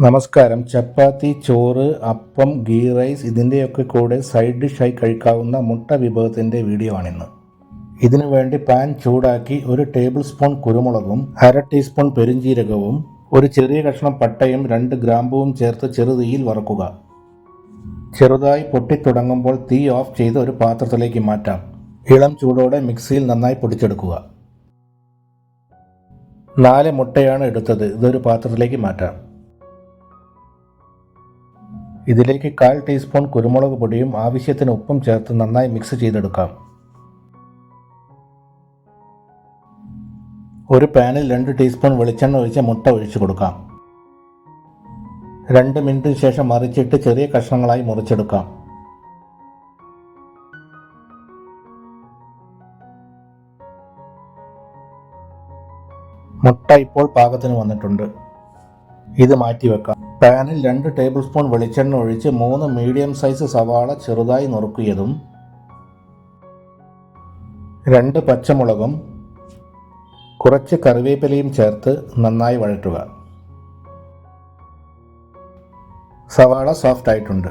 നമസ്കാരം. ചപ്പാത്തി ചോറ് അപ്പം ഗീ റൈസ് ഇതിന്റെയൊക്കെ കൂടെ സൈഡ് ഡിഷായി കഴിക്കാവുന്ന മുട്ട വിഭവത്തിന്റെ വീഡിയോ ആണിന്ന്. ഇതിനു വേണ്ടി പാൻ ചൂടാക്കി ഒരു ടേബിൾ സ്പൂൺ കുരുമുളകും അര ടീസ്പൂൺ പെരുംജീരകവും ഒരു ചെറിയ കഷ്ണം പട്ടയും രണ്ട് ഗ്രാമ്പുവും ചേർത്ത് ചെറുതീയിൽ വറക്കുക. ചെറുതായി പൊട്ടിത്തുടങ്ങുമ്പോൾ തീ ഓഫ് ചെയ്ത് ഒരു പാത്രത്തിലേക്ക് മാറ്റാം. ഇളം ചൂടോടെ മിക്സിയിൽ നന്നായി പൊടിച്ചെടുക്കുക. നാല് മുട്ടയാണ് എടുത്തത്. ഇതൊരു പാത്രത്തിലേക്ക് മാറ്റാം. ഇതിലേക്ക് കാൽ ടീസ്പൂൺ കുരുമുളക് പൊടിയും ആവശ്യത്തിന് ഉപ്പും ചേർത്ത് നന്നായി മിക്സ് ചെയ്തെടുക്കാം. ഒരു പാനിൽ രണ്ട് ടീസ്പൂൺ വെളിച്ചെണ്ണ ഒഴിച്ച് മുട്ട ഒഴിച്ചു കൊടുക്കാം. രണ്ട് മിനിറ്റിന് ശേഷം മറിച്ചിട്ട് ചെറിയ കഷ്ണങ്ങളായി മുറിച്ചെടുക്കാം. മുട്ട ഇപ്പോൾ പാകത്തിന് വന്നിട്ടുണ്ട്. ഇത് മാറ്റിവെക്കാം. പാനിൽ രണ്ട് ടേബിൾ സ്പൂൺ വെളിച്ചെണ്ണ ഒഴിച്ച് മൂന്ന് മീഡിയം സൈസ് സവാള ചെറുതായി നുറുക്കിയതും രണ്ട് പച്ചമുളകും കുറച്ച് കറിവേപ്പിലയും ചേർത്ത് നന്നായി വഴറ്റുക. സവാള സോഫ്റ്റ് ആയിട്ടുണ്ട്.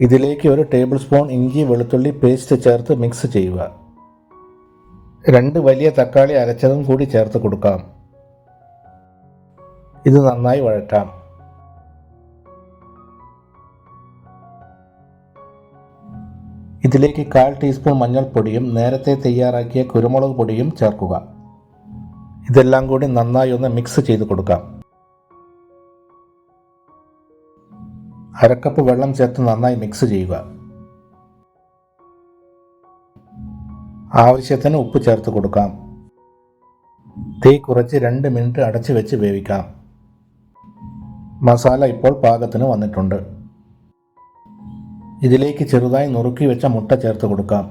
ഇതിലേക്ക് ഒരു ടേബിൾ സ്പൂൺ ഇഞ്ചി വെളുത്തുള്ളി പേസ്റ്റ് ചേർത്ത് മിക്സ് ചെയ്യുക. രണ്ട് വലിയ തക്കാളി അരച്ചതും കൂടി ചേർത്ത് കൊടുക്കാം. ഇത് നന്നായി വഴറ്റാം. ഇതിലേക്ക് കാൽ ടീസ്പൂൺ മഞ്ഞൾപ്പൊടിയും നേരത്തെ തയ്യാറാക്കിയ കുരുമുളക് പൊടിയും ചേർക്കുക. ഇതെല്ലാം കൂടി നന്നായി ഒന്ന് മിക്സ് ചെയ്ത് കൊടുക്കാം. അരക്കപ്പ് വെള്ളം ചേർത്ത് നന്നായി മിക്സ് ചെയ്യുക. ആവശ്യത്തിന് ഉപ്പ് ചേർത്ത് കൊടുക്കാം. തീ കുറച്ച് രണ്ട് മിനിറ്റ് അടച്ചു വെച്ച് വേവിക്കാം. മസാല ഇപ്പോൾ പാകത്തിന് വന്നിട്ടുണ്ട്. ഇതിലേക്ക് ചെറുതായി നുറുക്കി വെച്ച മുട്ട ചേർത്ത് കൊടുക്കാം.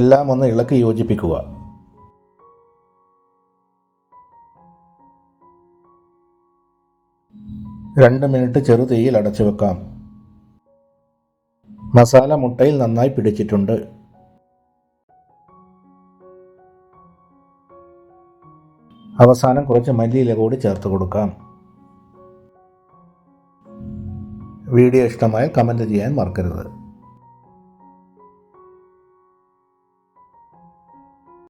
എല്ലാം ഒന്ന് ഇളക്കി യോജിപ്പിക്കുക. രണ്ട് മിനിറ്റ് ചെറുതീയിൽ അടച്ചു വെക്കാം. മസാല മുട്ടയിൽ നന്നായി പിടിച്ചിട്ടുണ്ട്. അവസാനം കുറച്ച് മല്ലിയില കൂടി ചേർത്ത് കൊടുക്കാം. വീഡിയോ ഇഷ്ടമായാൽ കമന്റ് ചെയ്യാൻ മറക്കരുത്.